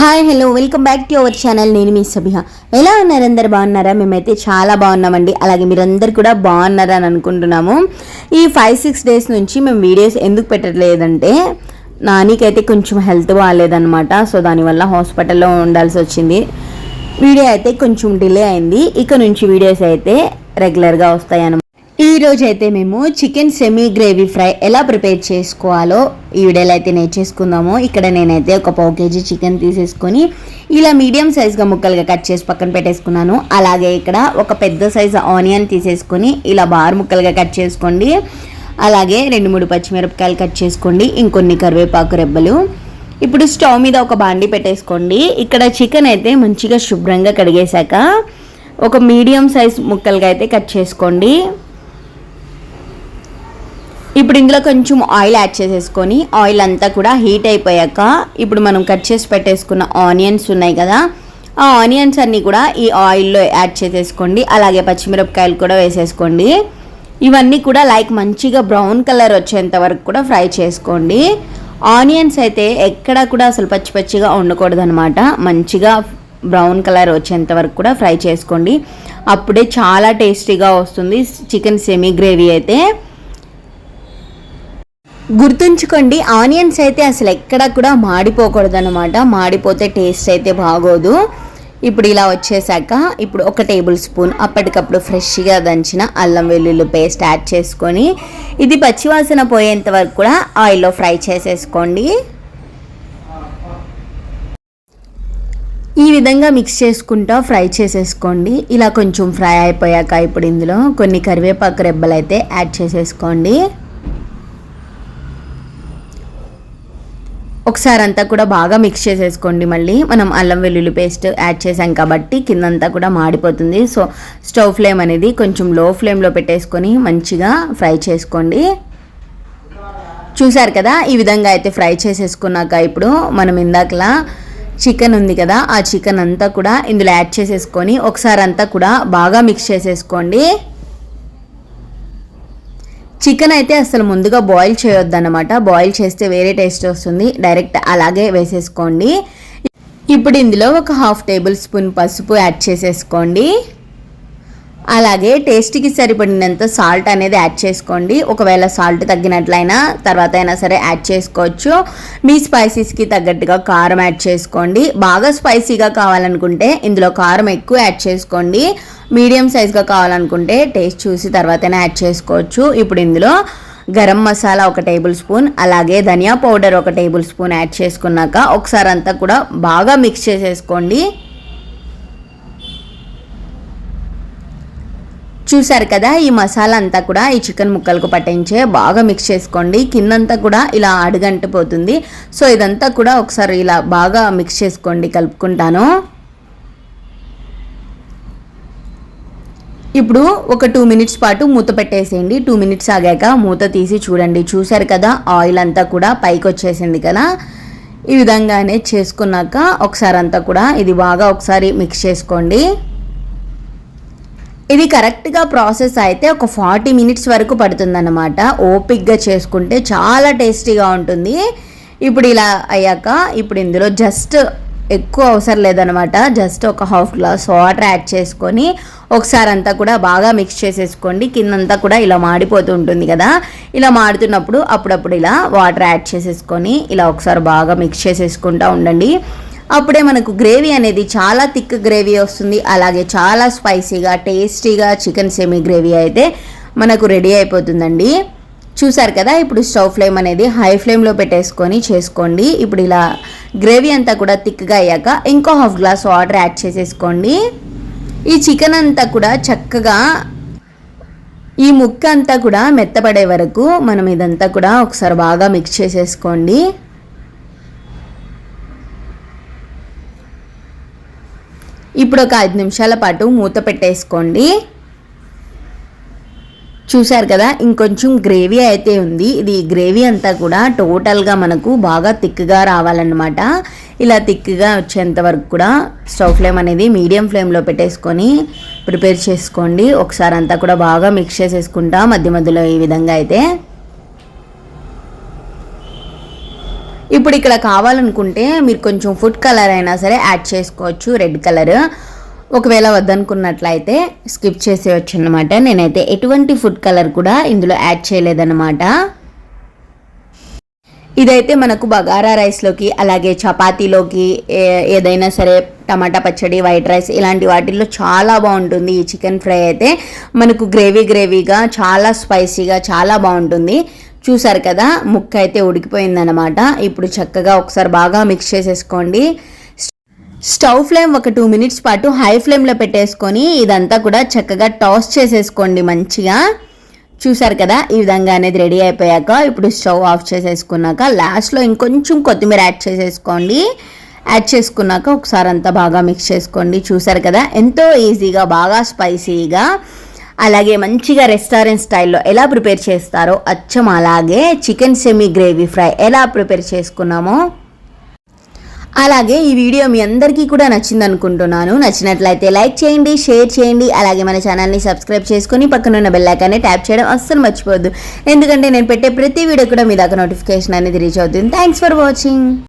Hi hello welcome back to our channel. నేను మీ సభిహ ఎలా ఉన్నారు అందరు? బాగున్నారా? మేమైతే చాలా బాగున్నామండి. అలాగే మీరందరు కూడా బాగున్నారని అనుకుంటున్నాము. ఈ ఫైవ్ సిక్స్ డేస్ నుంచి మేము వీడియోస్ ఎందుకు పెట్టట్లేదంటే నానికైతే కొంచెం హెల్త్ బాగాలేదనమాట సో దానివల్ల హాస్పిటల్లో ఉండాల్సి వచ్చింది. వీడియో అయితే కొంచెం డిలే అయింది. ఇక నుంచి వీడియోస్ అయితే రెగ్యులర్గా వస్తాయి ఈరోజు అయితే మేము చికెన్ సెమీ గ్రేవీ ఫ్రై ఎలా ప్రిపేర్ చేసుకోవాలో ఈ వీడియోలో అయితే నేర్చేసుకుందాము. ఇక్కడ నేనైతే ఒక పావు కేజీ చికెన్ తీసేసుకొని ఇలా మీడియం సైజ్గా ముక్కలుగా కట్ చేసి పక్కన పెట్టేసుకున్నాను. అలాగే ఇక్కడ ఒక పెద్ద సైజు ఆనియన్ తీసేసుకొని ఇలా బార్ ముక్కలుగా కట్ చేసుకోండి. అలాగే రెండు మూడు పచ్చిమిరపకాయలు కట్ చేసుకోండి. ఇంకొన్ని కరివేపాకు రెబ్బలు. ఇప్పుడు స్టవ్ మీద ఒక బాండి పెట్టేసుకోండి. ఇక్కడ చికెన్ అయితే మంచిగా శుభ్రంగా కడిగేశాక ఒక మీడియం సైజ్ ముక్కలుగా అయితే కట్ చేసుకోండి. ఇప్పుడు ఇందులో కొంచెం ఆయిల్ యాడ్ చేసేసుకొని ఆయిల్ అంతా కూడా హీట్ అయిపోయాక ఇప్పుడు మనం కట్ చేసి పెట్టేసుకున్న ఆనియన్స్ ఉన్నాయి కదా ఆ ఆనియన్స్ అన్నీ కూడా ఈ ఆయిల్లో యాడ్ చేసేసుకోండి. అలాగే పచ్చిమిరపకాయలు కూడా వేసేసుకోండి. ఇవన్నీ కూడా లైక్ మంచిగా బ్రౌన్ కలర్ వచ్చేంత వరకు కూడా ఫ్రై చేసుకోండి. ఆనియన్స్ అయితే ఎక్కడ కూడా అసలు పచ్చి పచ్చిగా ఉండకూడదు అనమాట మంచిగా బ్రౌన్ కలర్ వచ్చేంత వరకు కూడా ఫ్రై చేసుకోండి. అప్పుడే చాలా టేస్టీగా వస్తుంది. చికెన్ సెమీ గ్రేవీ అయితే గుర్తుంచుకోండి ఆనియన్స్ అయితే అసలు ఎక్కడ కూడా మాడిపోకూడదు అనమాట మాడిపోతే టేస్ట్ అయితే బాగోదు. ఇప్పుడు ఇలా వచ్చేసాక ఇప్పుడు ఒక టేబుల్ స్పూన్ అప్పటికప్పుడు ఫ్రెష్గా దంచిన అల్లం వెల్లుల్లి పేస్ట్ యాడ్ చేసుకొని ఇది పచ్చివాసన పోయేంత వరకు కూడా ఆయిల్లో ఫ్రై చేసేసుకోండి. ఈ విధంగా మిక్స్ చేసుకుంటా ఫ్రై చేసేసుకోండి. ఇలా కొంచెం ఫ్రై అయిపోయాక ఇప్పుడు ఇందులో కొన్ని కరివేపాకు రెబ్బలు అయితే యాడ్ చేసేసుకోండి. ఒకసారి అంతా కూడా బాగా మిక్స్ చేసేసుకోండి మళ్ళీ. మనం అల్లం వెల్లుల్లి పేస్ట్ యాడ్ చేసాం కాబట్టి కిందంతా కూడా మాడిపోతుంది. సో స్టవ్ ఫ్లేమ్ అనేది కొంచెం లో ఫ్లేమ్లో పెట్టేసుకొని మంచిగా ఫ్రై చేసుకోండి. చూసారు కదా ఈ విధంగా అయితే ఫ్రై చేసేసుకున్నాక ఇప్పుడు మనం ఇందాకలా చికెన్ ఉంది కదా ఆ చికెన్ అంతా కూడా ఇందులో యాడ్ చేసేసుకొని ఒకసారి అంతా కూడా బాగా మిక్స్ చేసేసుకోండి. చికెన్ అయితే అసలు ముందుగా బాయిల్ చేయొద్దన్నమాట. బాయిల్ చేస్తే వేరే టేస్ట్ వస్తుంది. డైరెక్ట్ అలాగే వేసేసుకోండి. ఇప్పుడు ఇందులో ఒక హాఫ్ టేబుల్ స్పూన్ పసుపు యాడ్ చేసేసుకోండి. అలాగే టేస్ట్కి సరిపడినంత సాల్ట్ అనేది యాడ్ చేసుకోండి. ఒకవేళ సాల్ట్ తగ్గినట్లయినా తర్వాత అయినా సరే యాడ్ చేసుకోవచ్చు. మీ స్పైసీస్కి తగ్గట్టుగా కారం యాడ్ చేసుకోండి. బాగా స్పైసీగా కావాలనుకుంటే ఇందులో కారం ఎక్కువ యాడ్ చేసుకోండి. మీడియం సైజ్గా కావాలనుకుంటే టేస్ట్ చూసి తర్వాతనే యాడ్ చేసుకోవచ్చు. ఇప్పుడు ఇందులో గరం మసాలా ఒక టేబుల్ స్పూన్ అలాగే ధనియా పౌడర్ ఒక టేబుల్ స్పూన్ యాడ్ చేసుకున్నాక ఒకసారి అంతా కూడా బాగా మిక్స్ చేసేసుకోండి. చూసారు కదా ఈ మసాలా అంతా కూడా ఈ చికెన్ ముక్కలకు పట్టించే బాగా మిక్స్ చేసుకోండి. కిందంతా కూడా ఇలా అడుగంటిపోతుంది సో ఇదంతా కూడా ఒకసారి ఇలా బాగా మిక్స్ చేసుకోండి కలుపుకుంటాను. ఇప్పుడు ఒక టూ మినిట్స్ పాటు మూత పెట్టేసేయండి. టూ మినిట్స్ ఆగాక మూత తీసి చూడండి. చూసారు కదా ఆయిల్ అంతా కూడా పైకి వచ్చేసింది కదా. ఈ విధంగానే చేసుకున్నాక ఒకసారి అంతా కూడా ఇది బాగా ఒకసారి మిక్స్ చేసుకోండి. ఇది కరెక్ట్గా ప్రాసెస్ అయితే ఒక ఫార్టీ మినిట్స్ వరకు పడుతుందన్నమాట. ఓపిక్గా చేసుకుంటే చాలా టేస్టీగా ఉంటుంది. ఇప్పుడు ఇలా అయ్యాక ఇప్పుడు ఇందులో జస్ట్ ఎక్కువ అవసరం లేదనమాట జస్ట్ ఒక హాఫ్ గ్లాస్ వాటర్ యాడ్ చేసుకొని ఒకసారి అంతా కూడా బాగా మిక్స్ చేసేసుకోండి. కిందంతా కూడా ఇలా మాడిపోతూ ఉంటుంది కదా. ఇలా మాడుతున్నప్పుడు అప్పుడప్పుడు ఇలా వాటర్ యాడ్ చేసేసుకొని ఇలా ఒకసారి బాగా మిక్స్ చేసేసుకుంటూ ఉండండి. అప్పుడే మనకు గ్రేవీ అనేది చాలా థిక్ గ్రేవీ వస్తుంది. అలాగే చాలా స్పైసీగా టేస్టీగా చికెన్ సెమీ గ్రేవీ అయితే మనకు రెడీ అయిపోతుందండి. చూసారు కదా ఇప్పుడు స్టవ్ ఫ్లేమ్ అనేది హై ఫ్లేమ్లో పెట్టేసుకొని చేసుకోండి. ఇప్పుడు ఇలా గ్రేవీ అంతా కూడా థిక్గా అయ్యాక ఇంకో హాఫ్ గ్లాస్ వాటర్ యాడ్ చేసేసుకోండి. ఈ చికెన్ అంతా కూడా చక్కగా ఈ ముక్క అంతా కూడా మెత్తపడే వరకు మనం ఇదంతా కూడా ఒకసారి బాగా మిక్స్ చేసేసుకోండి. ఇప్పుడు ఒక ఐదు నిమిషాల పాటు మూత పెట్టేసుకోండి. చూశారు కదా ఇంకొంచెం గ్రేవీ అయితే ఉంది. ఇది గ్రేవీ అంతా కూడా టోటల్గా మనకు బాగా థిక్గా రావాలన్నమాట. ఇలా థిక్గా వచ్చేంత వరకు కూడా స్టవ్ ఫ్లేమ్ అనేది మీడియం ఫ్లేమ్లో పెట్టేసుకొని ప్రిపేర్ చేసుకోండి. ఒకసారి అంతా కూడా బాగా మిక్స్ చేసేసుకుంటా మధ్య మధ్యలో ఈ విధంగా అయితే. ఇప్పుడు ఇక్కడ కావాలనుకుంటే మీరు కొంచెం ఫుడ్ కలర్ అయినా సరే యాడ్ చేసుకోవచ్చు రెడ్ కలర్ ఒకవేళ వద్దనుకున్నట్లయితే స్కిప్ చేసేయచ్చు అనమాట నేనైతే ఎటువంటి ఫుడ్ కలర్ కూడా ఇందులో యాడ్ చేయలేదన్నమాట. ఇదైతే మనకు బగారా రైస్లోకి అలాగే చపాతీలోకి ఏ- ఏదైనా సరే టమాటా పచ్చడి వైట్ రైస్ ఇలాంటి వాటిల్లో చాలా బాగుంటుంది. ఈ చికెన్ ఫ్రై అయితే మనకు గ్రేవీ గ్రేవీగా చాలా స్పైసీగా చాలా బాగుంటుంది. చూసారు కదా ముక్క అయితే ఉడికిపోయిందనమాట ఇప్పుడు చక్కగా ఒకసారి బాగా మిక్స్ చేసేసుకోండి. స్టవ్ ఫ్లేమ్ ఒక టూ మినిట్స్ పాటు హై ఫ్లేమ్లో పెట్టేసుకొని ఇదంతా కూడా చక్కగా టాస్ చేసేసుకోండి మంచిగా. చూసారు కదా ఈ విధంగా అనేది రెడీ అయిపోయాక ఇప్పుడు స్టవ్ ఆఫ్ చేసేసుకున్నాక లాస్ట్లో ఇంకొంచెం కొత్తిమీర యాడ్ చేసేసుకోండి. యాడ్ చేసుకున్నాక ఒకసారి అంతా బాగా మిక్స్ చేసుకోండి. చూసారు కదా ఎంతో ఈజీగా బాగా స్పైసీగా అలాగే మంచిగా రెస్టారెంట్ స్టైల్లో ఎలా ప్రిపేర్ చేస్తారో అచ్చం అలాగే చికెన్ సెమీ గ్రేవీ ఫ్రై ఎలా ప్రిపేర్ చేసుకున్నామో. అలాగే ఈ వీడియో మీ అందరికీ కూడా నచ్చింది అనుకుంటున్నాను నచ్చినట్లయితే లైక్ చేయండి షేర్ చేయండి. అలాగే మన ఛానల్ని సబ్స్క్రైబ్ చేసుకొని పక్కనున్న బెల్లైకాన్ని ట్యాప్ చేయడం అస్సలు మర్చిపోవద్దు. ఎందుకంటే నేను పెట్టే ప్రతి వీడియో కూడా మీ దాకా నోటిఫికేషన్ అనేది రీచ్ అవుతుంది. Thanks for watching.